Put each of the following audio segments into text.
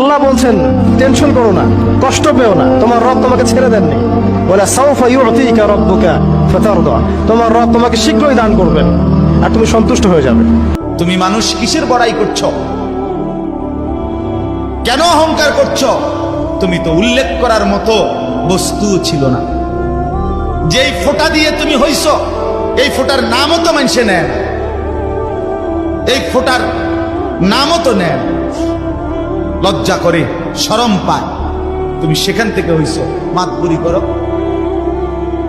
আল্লাহ বলছেন, টেনশন করো না, কষ্ট পেও না, তোমার রব তোমাকে ছেড়ে দেননি। বলে তোমার রব তোমাকে শীঘ্রই দান করবেন, আর তুমি সন্তুষ্ট হয়ে যাবে। তুমি মানুষ কিসের বড়াই করছ? কেন অহংকার করছ? তুমি তো উল্লেখ করার মতো বস্তু ছিল না। যেই ফোঁটা দিয়ে তুমি হইছ, এই ফোঁটার নামও তো মানুষে নেন এই ফোঁটার নামও তো নেন লজ্জা করে সরম পায়। তুমি সেখান থেকে হইছ মাতবুরি করো,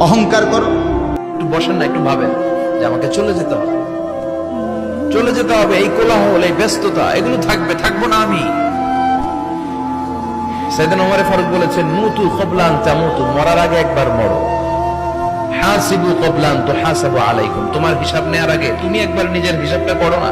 অহংকার করো। একটু বসেন না, একটু ভাবেন যে আমাকে চলে যেতে হবে। চলে যেতে হবে, এই কোলাহল, এই ব্যস্ততা, এগুলো থাকবে, থাকব না আমি। সেদিন ওমরে ফারুক বলেছেন, মুতু কবলান তামুতু, মরার আগে একবার মরো। হাসিবু কবলান তো হাসাবু আলাইকুম। তোমার হিসাব নেওয়ার আগে তুমি একবার নিজের হিসাবটা করো না।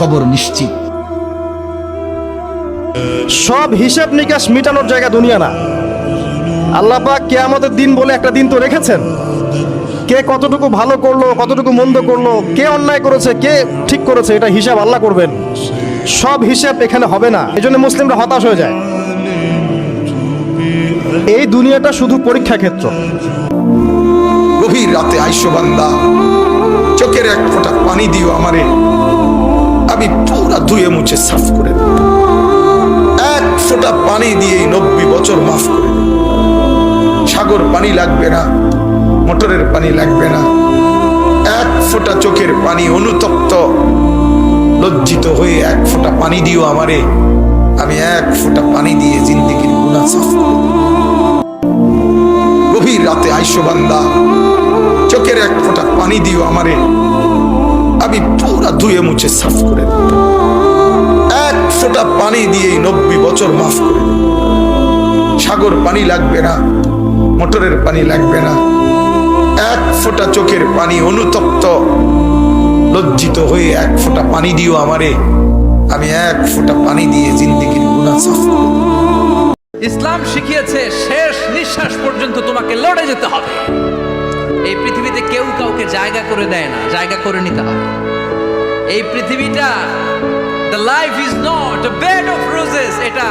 কবর নিশ্চিত। সব হিসাব নিকাশ মিটানোর জায়গা দুনিয়া না। আল্লাহ পাক কে আমাদের দিন বলে একটা দিন তো রেখেছেন। কে কতটুকু ভালো করল কতটুকু মন্দ করল কে অন্যায় করেছে কে ঠিক করেছে এটা হিসাব আল্লাহ করবেন। সব হিসাব এখানে হবে না এই জন্য মুসলিমরা হতাশ হয়ে যায়। এই দুনিয়াটা শুধু পরীক্ষা ক্ষেত্র। গভীর রাতে আইসো বান্দা চোখের এক ফোঁটা পানি দিও আমারে। আমি পুরা ধুয়ে মুছে সাফ করে। এক ফোঁটা পানি দিয়ে নব্বই বছর মাফ করে। সাগর পানি লাগবে না, মোটরের পানি লাগবে না এক ফোঁটা চোখের পানি অনুতপ্ত, লজ্জিত হয়ে এক ফোঁটা পানি দিও আমারে আমি এক ফোঁটা পানি দিয়ে জিন্দিগির গুণা সাফ করে গভীর রাতে আইসো বান্দা, চোখের এক ফোঁটা পানি দিও আমারে আমি পুরা ধুয়ে মুছে সাফ করে। এক ফোঁটা পানি দিয়ে নব্বই বছর মাফ করে সাগর পানি লাগবে না, মোটরের পানি লাগবে না। এক ফোঁটা চোখের পানি অনুতপ্ত, লজ্জিত হয়ে এক ফোঁটা পানি দিও আমারে। আমি এক ফোঁটা পানি দিয়ে জিন্দিগির গুণা সাফ করে ইসলাম শিখিয়েছে, শেষ নিঃশ্বাস পর্যন্ত তোমাকে লড়ে যেতে হবে। এই পৃথিবীতে কেউ কাউকে জায়গা করে দেয় না, জায়গা করে নিতে হবে। এই পৃথিবীটা the life is not bed of roses এটা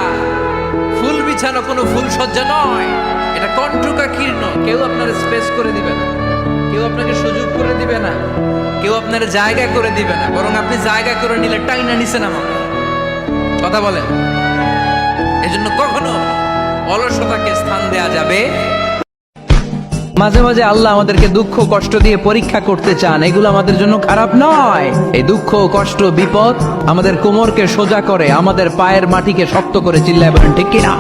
ফুল বিছানো কোনো ফুল সজ্জা নয়, এটা কণ্ঠকা কীর্ণ কেউ আপনার স্পেস করে দিবে না, কেউ আপনাকে সুযোগ করে দিবে না, কেউ আপনার জায়গা করে দিবে না, বরং আপনি জায়গা করে নিলে টাইনা নিছেন আমাকে কথা বলেন। এজন্য কখনো অলসতাকে স্থান দেয়া যাবে মাঝে মাঝে আল্লাহ আমাদেরকে দুঃখ কষ্ট দিয়ে পরীক্ষা করতে চান। এগুলো আমাদের জন্য খারাপ নয়। এই দুঃখ কষ্ট, বিপদ আমাদের কোমরকে সোজা করে, আমাদের পায়ের মাটিকে শক্ত করে চিল্লায় বলেন, ঠিক কিনা?